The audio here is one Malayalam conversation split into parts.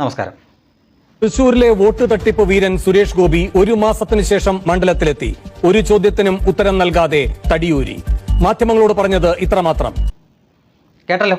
നമസ്കാരം. തൃശൂരിലെ വോട്ട് തട്ടിപ്പ് വീരൻ സുരേഷ് ഗോപി ഒരു മാസത്തിന് ശേഷം മണ്ഡലത്തിലെത്തി. ഒരു ചോദ്യത്തിനും ഉത്തരം നൽകാതെ തടിയൂരി. മാധ്യമങ്ങളോട് പറഞ്ഞത് ഇത്രമാത്രം. കേട്ടല്ലോ.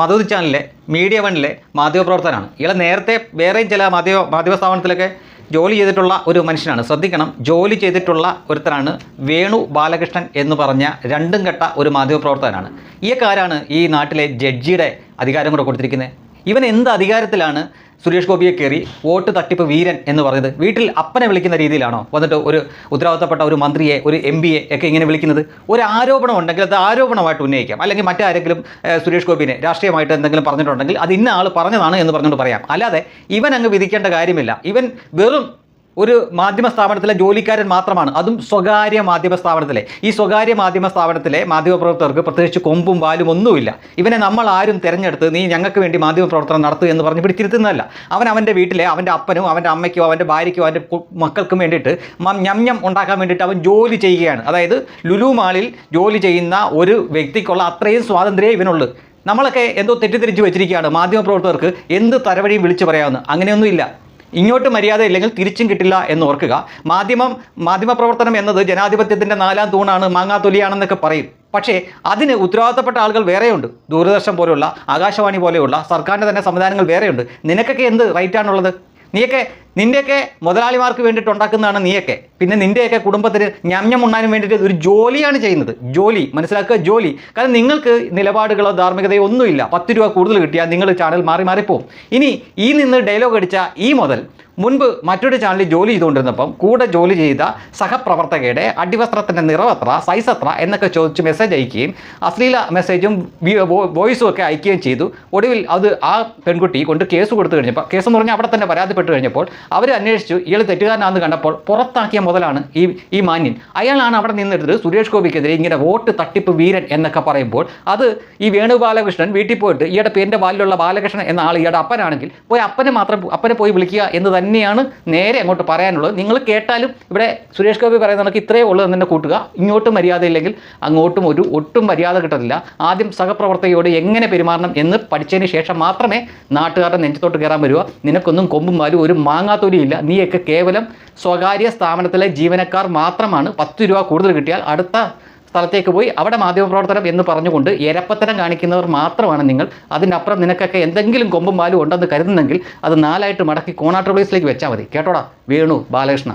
മധുതി ചാനലിലെ മീഡിയ വണ്ണിലെ മാധ്യമപ്രവർത്തനാണ് ഇയാൾ നേരത്തെ വേറെയും ചില മാധ്യമ മാധ്യമ സ്ഥാപനത്തിലൊക്കെ ജോലി ചെയ്തിട്ടുള്ള ഒരു മനുഷ്യനാണ്. ശ്രദ്ധിക്കണം ജോലി ചെയ്തിട്ടുള്ള ഒരുത്തനാണ് വേണു ബാലകൃഷ്ണൻ എന്ന് പറഞ്ഞ രണ്ടും കെട്ട ഒരു മാധ്യമപ്രവർത്തകനാണ്. ഈ കാരാണ് ഈ നാട്ടിലെ ജഡ്ജിയുടെ അധികാരം കൂടെ കൊടുത്തിരിക്കുന്നത്? ഇവൻ എന്ത് അധികാരത്തിലാണ് സുരേഷ് ഗോപിയെ കയറി വോട്ട് തട്ടിപ്പ് വീരൻ എന്ന് പറഞ്ഞത്? വീട്ടിൽ അപ്പനെ വിളിക്കുന്ന രീതിയിലാണോ? വന്നിട്ട് ഒരു ഉത്തരവാദിത്തപ്പെട്ട ഒരു മന്ത്രിയെ ഒരു എം പിയെ ഒക്കെ ഇങ്ങനെ വിളിക്കുന്നത്? ഒരു ആരോപണം ഉണ്ടെങ്കിൽ അത് ആരോപണമായിട്ട് ഉന്നയിക്കാം. അല്ലെങ്കിൽ മറ്റാരെങ്കിലും സുരേഷ് ഗോപിനെ രാഷ്ട്രീയമായിട്ട് എന്തെങ്കിലും പറഞ്ഞിട്ടുണ്ടെങ്കിൽ അത് ഇന്ന ആൾ പറഞ്ഞതാണ് എന്ന് പറഞ്ഞുകൊണ്ട് പറയാം. അല്ലാതെ ഇവൻ അങ്ങ് വിധിക്കേണ്ട കാര്യമില്ല. ഇവൻ വെറും ഒരു മാധ്യമ സ്ഥാപനത്തിലെ ജോലിക്കാരൻ മാത്രമാണ്. അതും സ്വകാര്യ മാധ്യമ സ്ഥാപനത്തിലെ. ഈ സ്വകാര്യ മാധ്യമ സ്ഥാപനത്തിലെ മാധ്യമപ്രവർത്തകർക്ക് പ്രത്യേകിച്ച് കൊമ്പും വാലും ഒന്നുമില്ല. ഇവനെ നമ്മൾ ആരും തിരഞ്ഞെടുത്ത് നീ ഞങ്ങൾക്ക് വേണ്ടി മാധ്യമപ്രവർത്തനം നടത്തുക എന്ന് പറഞ്ഞ് പിടിച്ചിരുത്തുന്നതല്ല. അവൻ അവന്റെ വീട്ടിലെ അവന്റെ അപ്പനും അവന്റെ അമ്മയ്ക്കോ അവന്റെ ഭാര്യയ്ക്കോ അവന്റെ മക്കൾക്കും വേണ്ടിയിട്ട് ഞം ഞം ഉണ്ടാക്കാൻ വേണ്ടിയിട്ട് അവൻ ജോലി ചെയ്യുകയാണ്. അതായത് ലുലു മാളിൽ ജോലി ചെയ്യുന്ന ഒരു വ്യക്തിക്കുള്ള അത്രയും സ്വാതന്ത്ര്യമേ ഇവനുള്ളൂ. നമ്മളൊക്കെ എന്തോ തെറ്റിദ്ധരിച്ച് വെച്ചിരിക്കുകയാണ്. മാധ്യമപ്രവർത്തകർക്ക് എന്ത് തരവഴിയും വിളിച്ചു പറയാമെന്ന്. അങ്ങനെയൊന്നുമില്ല. ഇങ്ങോട്ട് മര്യാദ ഇല്ലെങ്കിൽ തിരിച്ചും കിട്ടില്ല എന്ന് ഓർക്കുക. മാധ്യമം മാധ്യമപ്രവർത്തനം എന്നത് ജനാധിപത്യത്തിന്റെ നാലാം തൂണാണ് മാങ്ങാത്തൊലിയാണെന്നൊക്കെ പറയും. പക്ഷേ അതിന് ഉത്തരവാദിത്തപ്പെട്ട ആളുകൾ വേറെയുണ്ട്. ദൂരദർശൻ പോലെയുള്ള ആകാശവാണി പോലെയുള്ള സർക്കാരിന്റെ തന്നെ സംവിധാനങ്ങൾ വേറെയുണ്ട്. നിനക്കൊക്കെ എന്ത് റൈറ്റാണുള്ളത് നീയൊക്കെ നിന്റെയൊക്കെ മുതലാളിമാർക്ക് വേണ്ടിയിട്ട് ഉണ്ടാക്കുന്നതാണ് നീയൊക്കെ. പിന്നെ നിന്റെയൊക്കെ കുടുംബത്തിന് ഞമ്ഞം ഉണ്ണാനും വേണ്ടിയിട്ട് ഒരു ജോലിയാണ് ചെയ്യുന്നത്. ജോലി മനസ്സിലാക്കുക? ജോലി. കാരണം നിങ്ങൾക്ക് നിലപാടുകളോ ധാർമ്മികതയോ ഒന്നുമില്ല. പത്ത് രൂപ കൂടുതൽ കിട്ടിയാൽ നിങ്ങൾ ചാനൽ മാറി മാറിപ്പോവും ഇനി ഈ നിന്ന് ഡയലോഗ് അടിച്ച ഈ മുതൽ മുൻപ് മറ്റൊരു ചാനലിൽ ജോലി ചെയ്തുകൊണ്ടിരുന്നപ്പം കൂടെ ജോലി ചെയ്ത സഹപ്രവർത്തകയുടെ അടിവസ്ത്രത്തിന്റെ നിറവത്ര സൈസ് എത്ര എന്നൊക്കെ ചോദിച്ച് മെസ്സേജ് അയക്കുകയും അശ്ലീല മെസ്സേജും വോയിസും ഒക്കെ അയക്കുകയും ചെയ്തു. ഒടുവിൽ അത് ആ പെൺകുട്ടി കൊണ്ട് കേസ് കൊടുത്തു കഴിഞ്ഞപ്പോൾ കേസ് എന്ന് പറഞ്ഞാൽ അവിടെ തന്നെ പരാതിപ്പെട്ട് കഴിഞ്ഞപ്പോൾ അവർ അന്വേഷിച്ചു. ഇയാൾ തെറ്റുകാരനാണെന്ന് കണ്ടപ്പോൾ പുറത്താക്കിയ മുതലാണ് ഈ ഈ മാന്യൻ. അയാളാണ് അവിടെ നിന്നെടുത്തത് സുരേഷ് ഗോപിക്കെതിരെ ഇങ്ങനെ വോട്ട് തട്ടിപ്പ് വീരൻ എന്നൊക്കെ പറയുമ്പോൾ അത് ഈ വേണു ബാലകൃഷ്ണൻ വീട്ടിൽ പോയിട്ട് ഇയാളുടെ പേരിന്റെ വാലിലുള്ള ബാലകൃഷ്ണൻ എന്ന ആൾ ഇയാളുടെ അപ്പനാണെങ്കിൽ പോയി അപ്പനെ മാത്രം അപ്പനെ പോയി വിളിക്കുക എന്ന് തന്നെയാണ് നേരെ അങ്ങോട്ട് പറയാനുള്ളത്. നിങ്ങൾ കേട്ടാലും ഇവിടെ സുരേഷ് ഗോപി പറയുന്ന നമുക്ക് ഇത്രയേ ഉള്ളൂ എന്ന് തന്നെ കൂട്ടുക. ഇങ്ങോട്ടും മര്യാദയില്ലെങ്കിൽ അങ്ങോട്ടും ഒരു ഒട്ടും മര്യാദ കിട്ടത്തില്ല. ആദ്യം സഹപ്രവർത്തകയോട് എങ്ങനെ പെരുമാറണം എന്ന് പഠിച്ചതിന് ശേഷം മാത്രമേ നാട്ടുകാരുടെ നെഞ്ചത്തോട്ട് കയറാൻ വരിക നിനക്കൊന്നും കൊമ്പും ഒരു മാങ്ങാത്തൊലിയില്ല നീയൊക്കെ കേവലം സ്വകാര്യ സ്ഥാപനത്തിലെ ജീവനക്കാർ മാത്രമാണ്. പത്ത് രൂപ കൂടുതൽ കിട്ടിയാൽ അടുത്ത സ്ഥലത്തേക്ക് പോയി അവിടെ മാധ്യമപ്രവർത്തനം എന്ന് പറഞ്ഞുകൊണ്ട് എരപ്പത്തരം കാണിക്കുന്നവർ മാത്രമാണ് നിങ്ങൾ. അതിനപ്പുറം നിനക്കൊക്കെ എന്തെങ്കിലും കൊമ്പും പാലും ഉണ്ടെന്ന് കരുതുന്നെങ്കിൽ അത് നാലായിട്ട് മടക്കി കോണാട്ട് പ്ലേസിലേക്ക് വെച്ചാൽ മതി. കേട്ടോടാ വേണു ബാലകൃഷ്ണ.